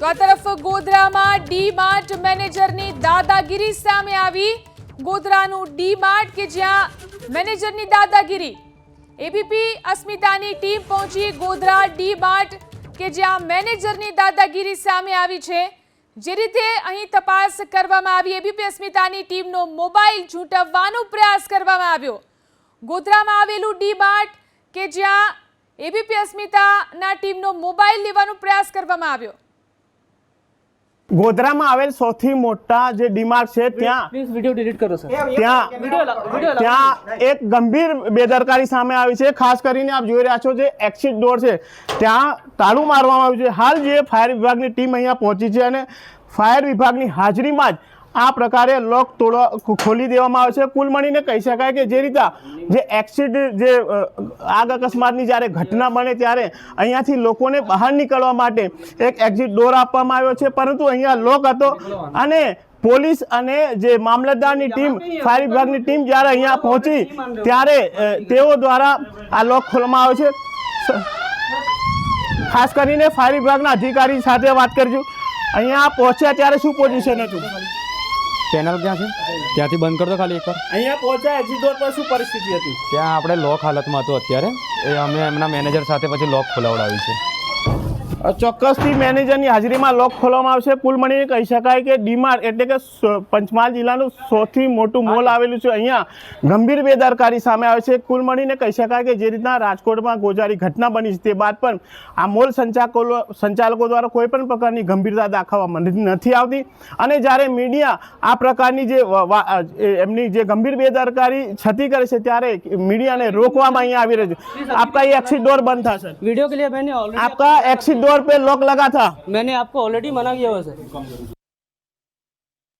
તો આ તરફ ગોધરામાં ડી માર્ટ મેનેજરની દાદાગીરી સામે આવી. ગોધરાનું ડી માર્ટ કે જ્યાં મેનેજરની દાદાગીરી. એબીપી અસ્મિતાની ટીમ પહોંચી ગોધરા ડી માર્ટ કે જ્યાં મેનેજરની દાદાગીરી સામે આવી છે. જે રીતે અહીં તપાસ કરવામાં આવી. એબીપી અસ્મિતાની ટીમનો મોબાઈલ ઝૂંટવવાનો પ્રયાસ કરવામાં આવ્યો. ગોધરામાં આવેલું ડી માર્ટ કે જ્યાં એબીપી અસ્મિતાના ટીમનો મોબાઈલ લેવાનો પ્રયાસ કરવામાં આવ્યો. ગોધરામાં આવેલ સૌથી મોટા જે ડીમાર્ટ છે ત્યાં વિડિયો ડિલીટ કરો સર ત્યાં ત્યાં એક ગંભીર બેદરકારી સામે આવી છે. ખાસ કરીને આપ જોઈ રહ્યા છો જે એક્સિટ ડોર છે ત્યાં તાળું મારવામાં આવ્યું છે. હાલ જે ફાયર વિભાગની ટીમ અહીંયા પહોંચી છે અને ફાયર વિભાગની હાજરીમાં જ આ પ્રકારે લોક તોડવા ખોલી દેવામાં આવે છે. કુલ મળીને કહી શકાય કે જે રીતે જે એક્સિડન્ટ જે આગ અકસ્માતની જ્યારે ઘટના બને ત્યારે અહીંયાથી લોકોને બહાર નીકળવા માટે એક એક્ઝિટ ડોર આપવામાં આવ્યો છે. પરંતુ અહીંયા લોક હતો અને પોલીસ અને જે મામલતદારની ટીમ, ફાયર વિભાગની ટીમ જ્યારે અહીંયા પહોંચી ત્યારે તેઓ દ્વારા આ લોક ખોલવામાં આવે છે. ખાસ કરીને ફાયર વિભાગના અધિકારી સાથે વાત કરજો. અહીંયા પહોંચ્યા ત્યારે શું પોઝિશન હતું? ચેનલ ક્યાં છે? ત્યાંથી બંધ કરતો ખાલી એકવાર. અહીંયા પહોંચ્યા એક્ઝિટ ડોર પર શું પરિસ્થિતિ હતી? ત્યાં આપણે લોક હાલતમાં હતું અત્યારે. એ અમે એમના મેનેજર સાથે પછી લોક ખોલાવડાવ્યું છે. ચોક્કસથી મેનેજરની હાજરીમાં લોક ખોલવામાં આવશે. કુલમણીને કહી શકાય કે ડીમાર્ટ એટલે કે પંચમહાલ જિલ્લાનું સૌથી મોટું મોલ આવેલું છે. અહીંયા ગંભીર બેદરકારી સામે આવે છે. કુલમણીને કહી શકાય કે જે રીતના રાજકોટમાં ગોજારી ઘટના બની છે તે બાદ પણ આ મોલ સંચાલકો સંચાલકો દ્વારા કોઈ પણ પ્રકારની ગંભીરતા દાખવવામાં નથી આવતી. અને જ્યારે મીડિયા આ પ્રકારની જે એમની જે ગંભીર બેદરકારી છતી કરે છે ત્યારે મીડિયાને રોકવામાં અહીંયા આવી રહ્યું છે. આપકા એ એક્સિટ ડોર બંધ થશે વીડિયો કે લીએ આપકા એક્સિટ ડોર आपका एक्सिट डोर पे लॉक लगा था मैंने आपको ऑलरेडी मना किया हुआ है सर